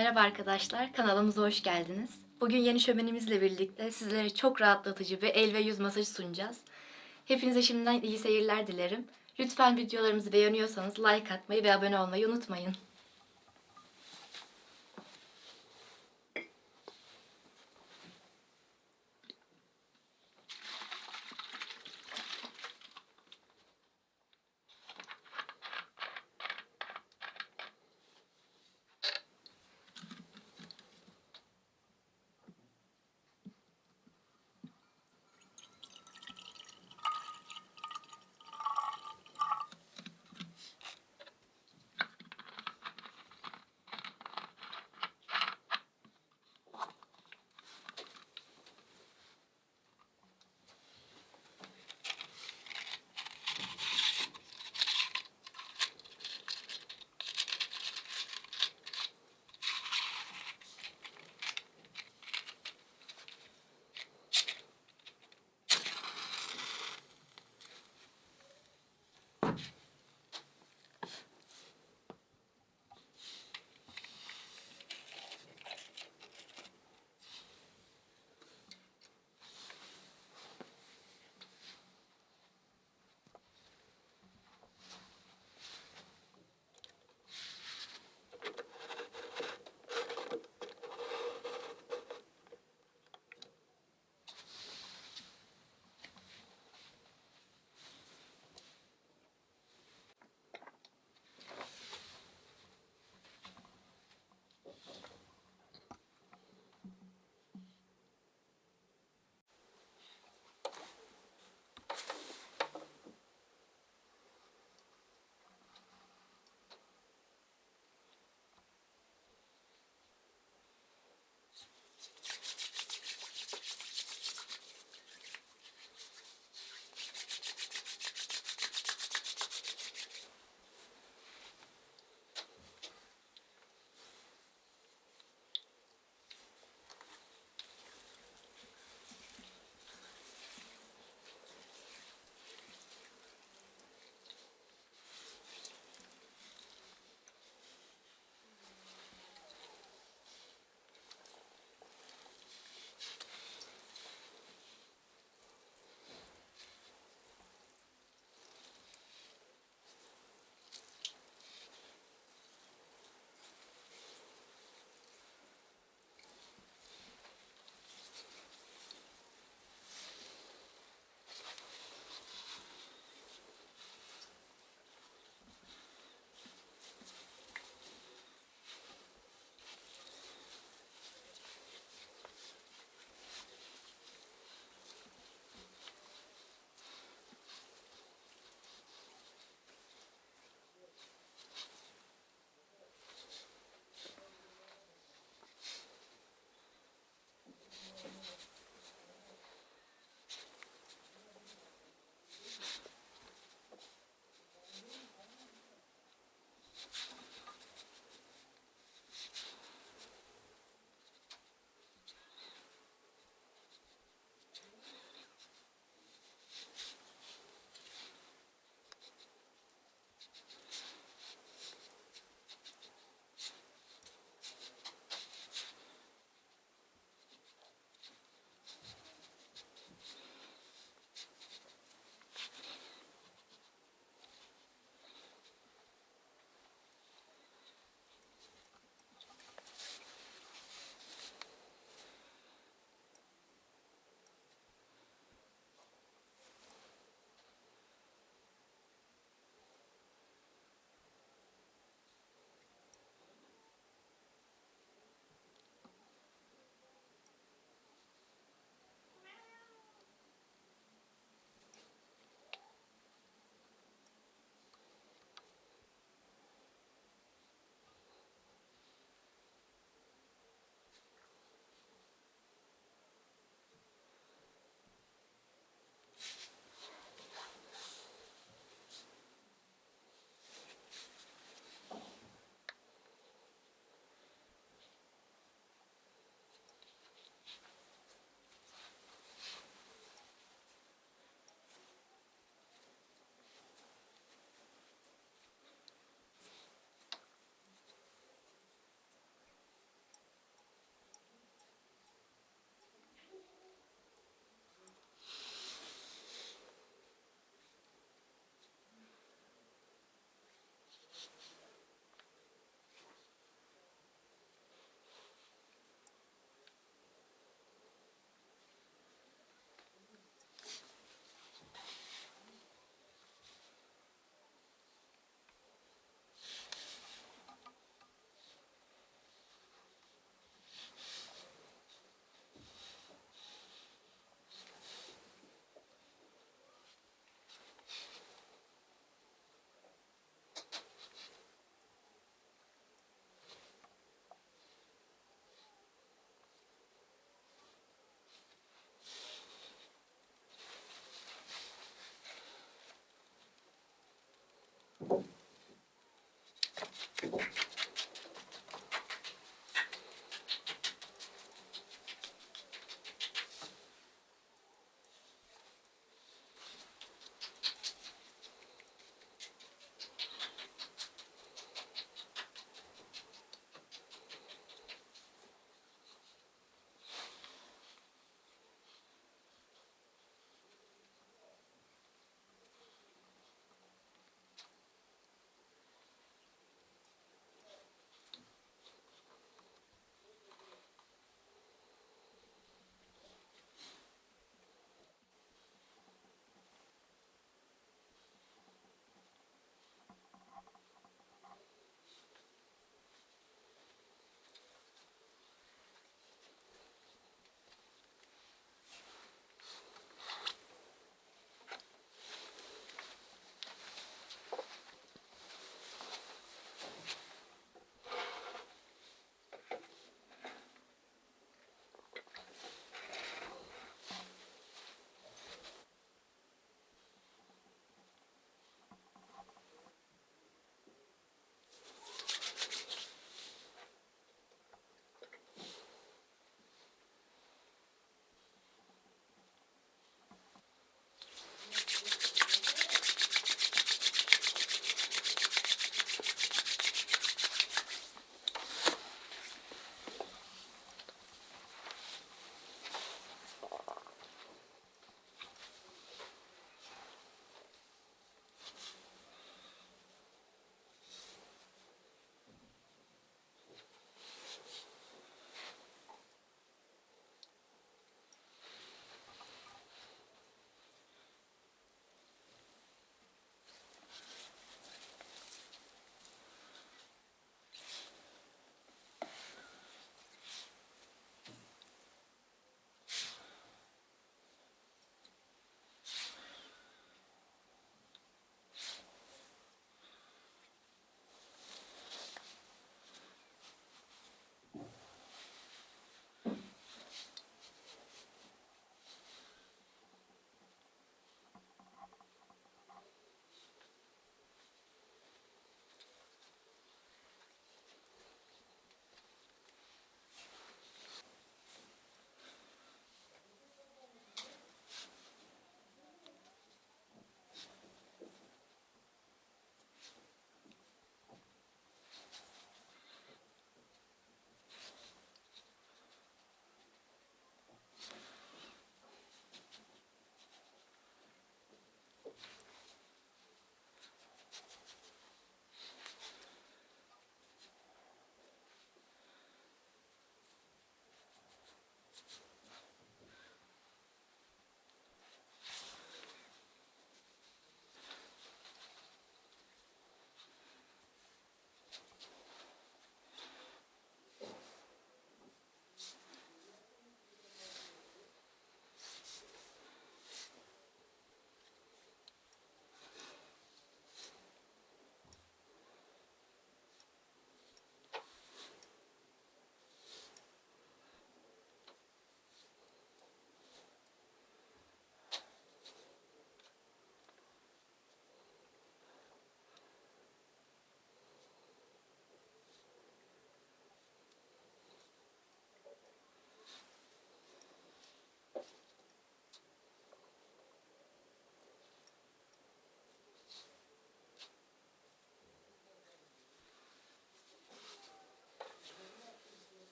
Merhaba arkadaşlar, kanalımıza hoş geldiniz. Bugün yeni şömenimizle birlikte sizlere çok rahatlatıcı bir el ve yüz masajı sunacağız. Hepinize şimdiden iyi seyirler dilerim. Lütfen videolarımızı beğeniyorsanız like atmayı ve abone olmayı unutmayın.